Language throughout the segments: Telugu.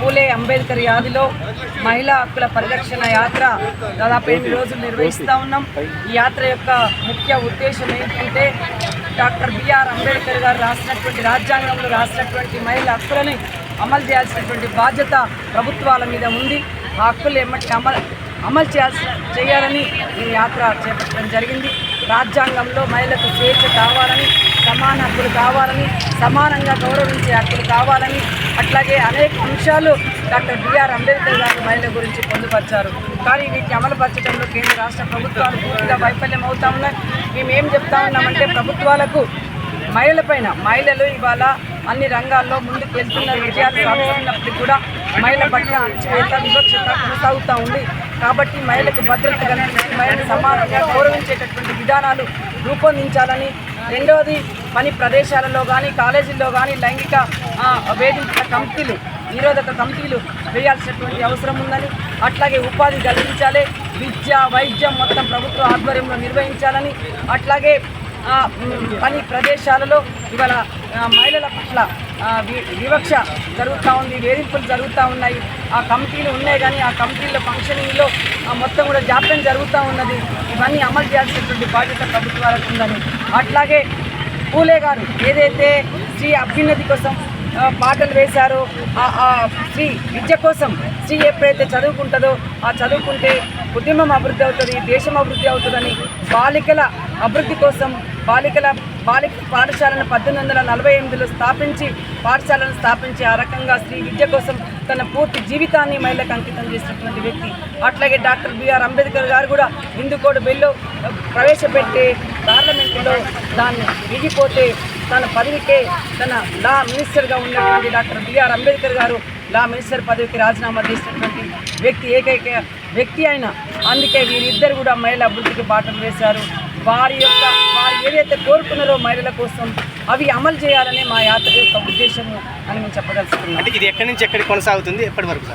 పూలే అంబేద్కర్ యాదిలో మహిళా హక్కుల పరిరక్షణ యాత్ర దాదాపు ఎనిమిది రోజులు నిర్వహిస్తూ ఉన్నాం. ఈ యాత్ర యొక్క ముఖ్య ఉద్దేశం ఏంటంటే డాక్టర్ బిఆర్ అంబేద్కర్ గారు రాసినటువంటి రాజ్యాంగంలో రాసినటువంటి మహిళా హక్కులని అమలు చేయాల్సినటువంటి బాధ్యత ప్రభుత్వాల మీద ఉంది. ఆ హక్కులు ఏమంటే అమలు అమలు చేయాల్సిన చేయాలని ఈ యాత్ర చేపట్టడం జరిగింది. రాజ్యాంగంలో మహిళలకు స్వేచ్ఛ కావాలని సమాన హక్కులు కావాలని సమానంగా గౌరవించే హక్కులు కావాలని అట్లాగే అనేక అంశాలు డాక్టర్ బిఆర్ అంబేద్కర్ గారు మహిళల గురించి పొందుపరిచారు. కానీ వీటిని అమలుపరచడంలో కేంద్ర రాష్ట్ర ప్రభుత్వాలు పూర్తిగా వైఫల్యం అవుతా ఉన్నాయి మేము ఏం చెప్తా ఉన్నామంటే ప్రభుత్వాలకు మహిళలపైన మహిళలు ఇవాళ అన్ని రంగాల్లో ముందుకు వెళ్తున్న విజయాలు సాధిస్తున్నప్పటికీ కూడా మహిళల పట్ల అణచివేత వివక్షత కొనసాగుతూ ఉంది. కాబట్టి మహిళలకు భద్రత కల్పించి మహిళలు సమానంగా గౌరవించేటటువంటి విధానాలు రూపొందించాలని రెండవది పని ప్రదేశాలలో కానీ కాలేజీల్లో కానీ లైంగిక ఆ, వేధింపుల కమిటీలు నిరోధక కమిటీలు వేయాల్సినటువంటి అవసరం ఉందని అట్లాగే ఉపాధి కల్పించాలి విద్య వైద్యం మొత్తం ప్రభుత్వ ఆధ్వర్యంలో నిర్వహించాలని అట్లాగే పని ప్రదేశాలలో ఇవాళ మహిళల పట్ల వి- వివక్ష జరుగుతూ ఉంది వేధింపులు జరుగుతూ ఉన్నాయి. ఆ కమిటీలు ఉన్నాయి కానీ ఆ కమిటీల ఫంక్షనింగ్లో ఆ, మొత్తం కూడా జాప్యం జరుగుతూ ఉన్నది. ఇవన్నీ అమలు చేయాల్సినటువంటి బాధ్యత ప్రభుత్వాలకు ఉందని. అట్లాగే పూలే గారు ఏదైతే స్త్రీ అభ్యున్నతి కోసం పాటలు వేశారో ఆ- ఆ స్త్రీ విద్య కోసం స్త్రీ ఎప్పుడైతే చదువుకుంటుందో ఆ చదువుకుంటే కుటుంబం అభివృద్ధి అవుతుంది దేశం అభివృద్ధి అవుతుందని బాలికల అభివృద్ధి కోసం బాలికల బాలిక పాఠశాలను పద్దెనిమిది వందల నలభై ఎనిమిదిలో స్థాపించి పాఠశాలను స్థాపించి ఆ రకంగా స్త్రీ విద్య కోసం తన పూర్తి జీవితాన్ని మహిళలకు అంకితం చేసినటువంటి వ్యక్తి. అట్లాగే డాక్టర్ బిఆర్ అంబేద్కర్ గారు కూడా హిందుకోడు బిల్లు ప్రవేశపెట్టి పార్లమెంటులో దాన్ని విడిపోతే తన పదవికే తన లా మినిస్టర్గా ఉన్నటువంటి డాక్టర్ బిఆర్ అంబేద్కర్ గారు లా మినిస్టర్ పదవికి రాజీనామా చేసినటువంటి వ్యక్తి ఏకైక వ్యక్తి అయిన. అందుకే వీరిద్దరు కూడా మహిళా అభివృద్ధికి బాటలు వేశారు. వారి యొక్క వారు ఏదైతే కోరుకున్నారో మహిళల కోసం అవి అమలు చేయాలనే మా యాత్ర యొక్క ఉద్దేశము అని మేము చెప్పదలుచుకున్నాం. అంటే ఇది ఎక్కడి నుంచి ఎక్కడికి కొనసాగుతుంది? ఎప్పటి వరకు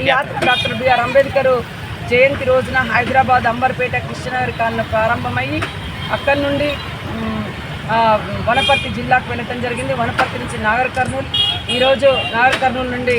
ఈ యాత్ర డాక్టర్ బిఆర్ అంబేద్కర్ జయంతి రోజున హైదరాబాద్ అంబర్పేట కృష్ణనగర్ కాలన ప్రారంభమయ్యి అక్కడి నుండి వనపర్తి జిల్లాకు వెళ్ళటం జరిగింది. వనపర్తి నుంచి నాగర్ కర్నూలు. ఈరోజు నాగర్ కర్నూలు నుండి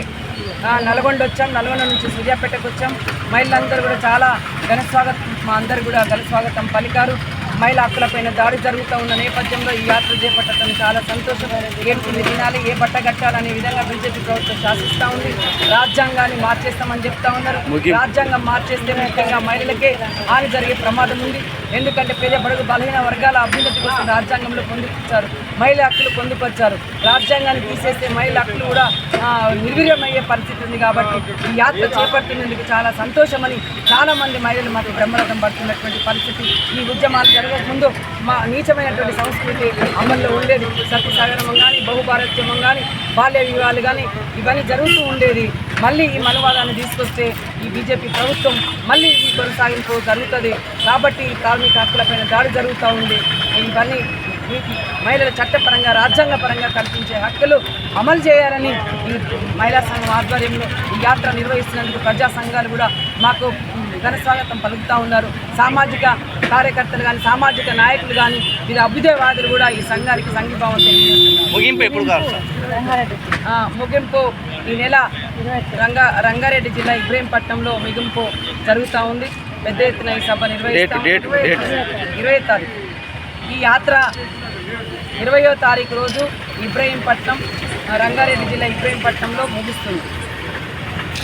నల్గొండ వచ్చాం. నల్గొండ నుంచి సూర్యాపేటకు వచ్చాం. మహిళలందరూ కూడా చాలా ఘన స్వాగతం మా అందరు కూడా ఘన స్వాగతం పలికారు. మహిళా హక్కులపైన దాడి జరుగుతూ ఉన్న నేపథ్యంలో ఈ యాత్ర చేపట్టడం చాలా సంతోషం ఏం తిని తినాలి ఏ బట్ట కట్టాలనే విధంగా బీజేపీ ప్రభుత్వం శాసిస్తూ ఉంది. రాజ్యాంగాన్ని మార్చేస్తామని చెప్తా ఉన్నారు. రాజ్యాంగం మార్చేస్తే ముఖ్యంగా మహిళలకే హాని జరిగే ప్రమాదం ఉంది. ఎందుకంటే పేద బడుగు బలహీన వర్గాల అభ్యున్నతి కోసం రాజ్యాంగంలో పొందుపరిచారు మహిళ హక్కులు పొందుపరిచారు రాజ్యాంగాన్ని తీసేస్తే మహిళ హక్కులు కూడా నిర్వీర్యమయ్యే పరిస్థితి ఉంది కాబట్టి ఈ యాత్ర చేపడుతున్నందుకు చాలా సంతోషమని చాలా మంది మహిళలు మాకు బ్రహ్మరథం పడుతున్నటువంటి పరిస్థితి ఈ ఉద్యమాలు జరగకముందు మా నీచమైనటువంటి సంస్కృతి అమల్లో ఉండేది. సత్యసాగరం కానీ బహుభారత్యం కానీ బాల్య వివాహాలు కానీ ఇవన్నీ జరుగుతూ ఉండేది. మళ్ళీ ఈ మనవాదాన్ని తీసుకొస్తే ఈ బీజేపీ ప్రభుత్వం మళ్ళీ ఈ కొనసాగింపు జరుగుతుంది. కాబట్టి కార్మిక హక్కులపైన దాడి జరుగుతూ ఉంది. ఇవన్నీ వీటి మహిళల చట్టపరంగా రాజ్యాంగపరంగా కల్పించే హక్కులు అమలు చేయాలని ఈ మహిళా సంఘం ఆధ్వర్యంలో ఈ యాత్ర నిర్వహిస్తున్నందుకు ప్రజా సంఘాలు కూడా మాకు ఘన స్వాగతం పలుకుతూ ఉన్నారు. సామాజిక కార్యకర్తలు కానీ సామాజిక నాయకులు కానీ వీరి అభ్యుదయవాదులు కూడా ఈ సంఘానికి సంఘీభావం ముగింపు ముగింపు ఈ నెల రంగా రంగారెడ్డి జిల్లా ఇబ్రహీంపట్నంలో ముగింపు జరుగుతూ ఉంది. పెద్ద ఎత్తున ఈ సభ నిర్వహిస్తాం. ఇరవై తారీఖు. ఈ యాత్ర ఇరవయో తారీఖు రోజు ఇబ్రహీంపట్నం రంగారెడ్డి జిల్లా ఇబ్రహీంపట్నంలో ముగుస్తుంది.